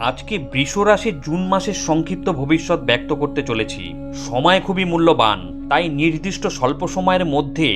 আজকে বৃষ রাশির জুন মাসের সংক্ষিপ্ত ভবিষ্যৎ ব্যক্ত করতে চলেছি। সময় খুবই মূল্যবান। তাই নির্দিষ্ট স্বল্প সময়ের মধ্যে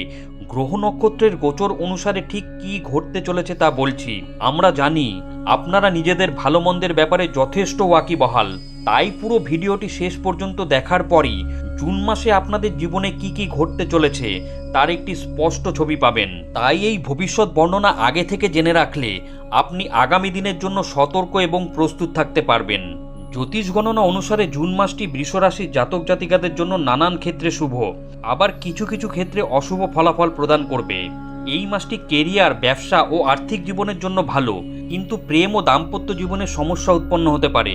গ্রহ নক্ষত্রের গোচর অনুসারে ঠিক কি ঘটতে চলেছে তা বলছি। আমরা জানি আপনারা নিজেদের ভালো মন্দের ব্যাপারে যথেষ্ট ওয়াকিবহাল। তাই পুরো ভিডিওটি শেষ পর্যন্ত দেখার পরই জুন মাসে আপনাদের জীবনে কি কি ঘটতে চলেছে তার একটি স্পষ্ট ছবি পাবেন। তাই এই ভবিষ্যৎ বর্ণনা আগে থেকে জেনে রাখলে আপনি আগামী দিনের জন্য সতর্ক এবং প্রস্তুত থাকতে পারবেন। জ্যোতিষ গণনা অনুসারে জুন মাসটি বৃষরাশির জাতক জাতিকাদের জন্য নানান ক্ষেত্রে শুভ। আবার কিছু কিছু ক্ষেত্রে অশুভ ফলাফল প্রদান করবে। এই মাসটি কেরিয়ার, ব্যবসা ও আর্থিক জীবনের জন্য ভালো, কিন্তু প্রেম ও দাম্পত্য জীবনে সমস্যা উৎপন্ন হতে পারে।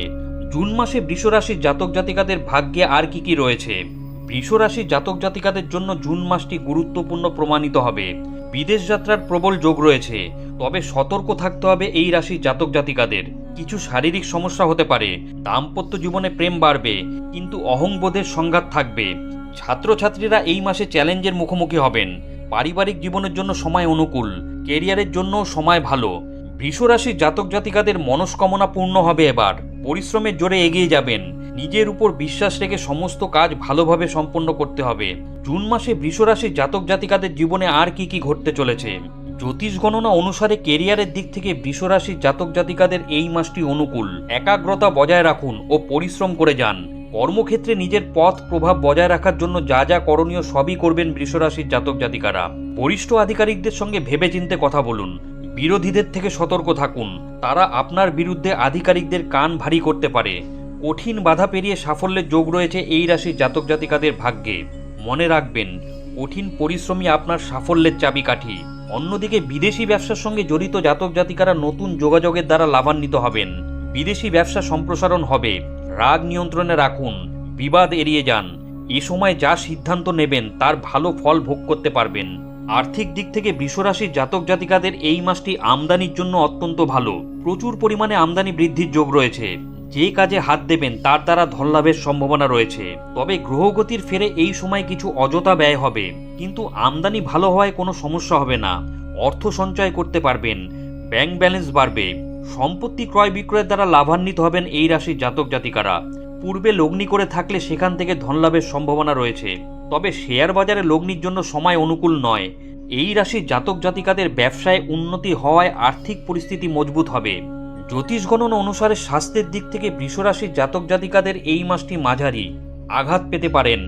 জুন মাসে বৃষরাশির জাতক জাতিকাদের ভাগ্যে আর কি কি রয়েছে? বৃষরাশির জাতক জাতিকাদের জন্য জুন মাসটি গুরুত্বপূর্ণ প্রমাণিত হবে। বিদেশ যাত্রার প্রবল যোগ রয়েছে, তবে সতর্ক থাকতে হবে এই রাশির জাতক জাতিকাদের। কিছু শারীরিক সমস্যা হতে পারে। দাম্পত্য জীবনে প্রেম বাড়বে, কিন্তু অহংবোধের সংঘাত থাকবে। ছাত্রছাত্রীরা এই মাসে চ্যালেঞ্জের মুখোমুখি হবেন। পারিবারিক জীবনের জন্য সময় অনুকূল কেরিয়ারের জন্য সময় ভালো। বৃষরাশির জাতক জাতিকাদের মনস্কামনা পূর্ণ হবে এবার। পরিশ্রমের জোরে এগিয়ে যাবেন। নিজের উপর বিশ্বাস রেখে সমস্ত কাজ ভালোভাবে সম্পন্ন করতে হবে। জুন মাসে বৃষরাশির জাতক জাতিকাদের জীবনে আর কি কি ঘটতে চলেছে? জ্যোতিষ গণনা অনুসারে কেরিয়ারের দিক থেকে বৃষরাশির জাতক জাতিকাদের এই মাসটি অনুকূল। একাগ্রতা বজায় রাখুন ও পরিশ্রম করে যান। কর্মক্ষেত্রে নিজের পথ প্রভাব বজায় রাখার জন্য যা যা করণীয় সবই করবেন বৃষরাশির জাতক জাতিকারা। বরিষ্ঠ আধিকারিকদের সঙ্গে ভেবেচিন্তে কথা বলুন। বিরোধীদের থেকে সতর্ক থাকুন। তারা আপনার বিরুদ্ধে আধিকারিকদের কান ভারী করতে পারে। কঠিন বাধা পেরিয়ে সাফল্যের যোগ রয়েছে এই রাশির জাতক জাতিকাদের ভাগ্যে। মনে রাখবেন, কঠিন পরিশ্রমী আপনার সাফল্যের চাবিকাঠি। অন্যদিকে বিদেশি ব্যবসার সঙ্গে জড়িত জাতক জাতিকারা নতুন যোগাযোগের দ্বারা লাভান্বিত হবেন। বিদেশি ব্যবসা সম্প্রসারণ হবে। রাগ নিয়ন্ত্রণে রাখুন। বিবাদ এড়িয়ে যান। এ সময় যা সিদ্ধান্ত নেবেন তার ভালো ফল ভোগ করতে পারবেন। আর্থিক দিক থেকে বৃষরাশির জাতক জাতিকাদের এই মাসটি আমদানির জন্য অত্যন্ত ভালো। প্রচুর পরিমাণে আমদানি বৃদ্ধির যোগ রয়েছে। যে কাজে হাত দেবেন তার দ্বারা ধনলাভের সম্ভাবনা রয়েছে। তবে গ্রহগতির ফেরে এই সময় কিছু অযথা ব্যয় হবে। কিন্তু আমদানি ভালো হওয়ায় কোনো সমস্যা হবে না। অর্থ সঞ্চয় করতে পারবেন। ব্যাংক ব্যালেন্স বাড়বে। সম্পত্তি ক্রয় বিক্রয়ের দ্বারা লাভান্বিত হবেন এই রাশির জাতক জাতিকারা। পূর্বে লগ্নি করে থাকলে সেখান থেকে ধনলাভের সম্ভাবনা রয়েছে। তবে শেয়ার বাজারে লগ্নির জন্য সময় অনুকূল নয়। এই রাশির জাতক জাতিকাদের ব্যবসায় উন্নতি হওয়ায় আর্থিক পরিস্থিতি মজবুত হবে। জ্যোতিষ গণনা অনুসারে স্বাস্থ্যের দিক থেকে বৃষরাশির জাতক জাতিকাদের এই মাসটি মাঝারি। আঘাত পেতে পারেন।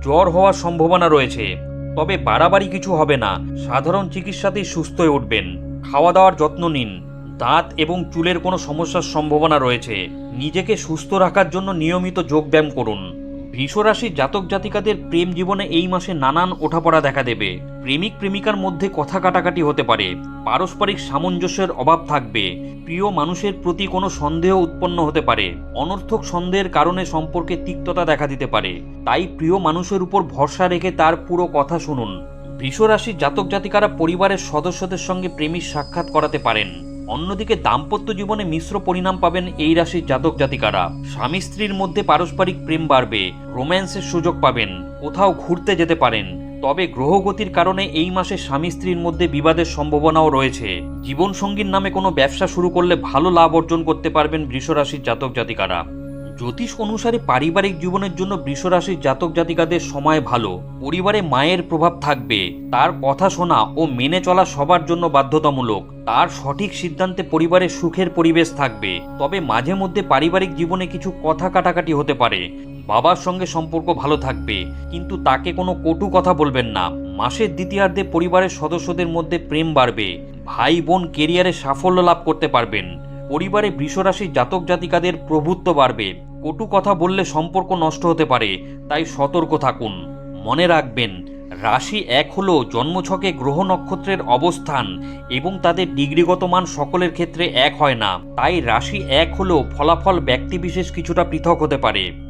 জ্বর হওয়ার সম্ভাবনা রয়েছে। তবে বাড়াবাড়ি কিছু হবে না। সাধারণ চিকিৎসাতেই সুস্থ হয়ে উঠবেন। খাওয়া দাওয়ার যত্ন নিন। দাঁত এবং চুলের কোনো সমস্যার সম্ভাবনা রয়েছে। নিজেকে সুস্থ রাখার জন্য নিয়মিত যোগব্যায়াম করুন। বৃষরাশির জাতক জাতিকাদের প্রেম জীবনে এই মাসে নানান ওঠাপড়া দেখা দেবে। প্রেমিক প্রেমিকার মধ্যে কথা কাটাকাটি হতে পারে। পারস্পরিক সামঞ্জস্যের অভাব থাকবে। প্রিয় মানুষের প্রতি কোনো সন্দেহ উৎপন্ন হতে পারে। অনর্থক সন্দেহের কারণে সম্পর্কে তিক্ততা দেখা দিতে পারে। তাই প্রিয় মানুষের উপর ভরসা রেখে তার পুরো কথা শুনুন। বৃষরাশির জাতক জাতিকারা পরিবারের সদস্যদের সঙ্গে প্রেমীর সাক্ষাৎ করাতে পারেন। অন্যদিকে দাম্পত্য জীবনে মিশ্র পরিণাম পাবেন এই রাশির জাতক জাতিকারা। স্বামী স্ত্রীর মধ্যে পারস্পরিক প্রেম বাড়বে, রোম্যান্সের সুযোগ পাবেন, কোথাও ঘুরতে যেতে পারেন। তবে গ্রহগতির কারণে এই মাসে স্বামী স্ত্রীর মধ্যে বিবাদের সম্ভাবনাও রয়েছে। জীবনসঙ্গীর নামে কোনো ব্যবসা শুরু করলে ভালো লাভ অর্জন করতে পারবেন বৃষরাশির জাতক জাতিকারা। জ্যোতিষ অনুসারে পারিবারিক জীবনের জন্য বৃষরাশির জাতক জাতিকাদের সময় ভালো। পরিবারে মায়ের প্রভাব থাকবে। তার কথা শোনা ও মেনে চলা সবার জন্য বাধ্যতামূলক। তার সঠিক সিদ্ধান্তে পরিবারে সুখের পরিবেশ থাকবে। তবে মাঝে মধ্যে পারিবারিক জীবনে কিছু কথা কাটাকাটি হতে পারে। বাবার সঙ্গে সম্পর্ক ভালো থাকবে। কিন্তু তাকে কোনো কটু কথা বলবেন না। মাসের দ্বিতীয়ার্ধে পরিবারের সদস্যদের মধ্যে প্রেম বাড়বে। ভাই বোন কেরিয়ারে সাফল্য লাভ করতে পারবেন। পরিবারে বৃষরাশির জাতক জাতিকাদের প্রভুত্ব বাড়বে। কটু কথা বললে সম্পর্ক নষ্ট হতে পারে, তাই সতর্ক থাকুন। মনে রাখবেন, রাশি এক হল জন্মছকে গ্রহ নক্ষত্রের অবস্থান এবং তাদের ডিগ্রিগত মান সকলের ক্ষেত্রে এক হয় না। তাই রাশি এক হলেও ফলাফল ব্যক্তিবিশেষ কিছুটা পৃথক হতে পারে।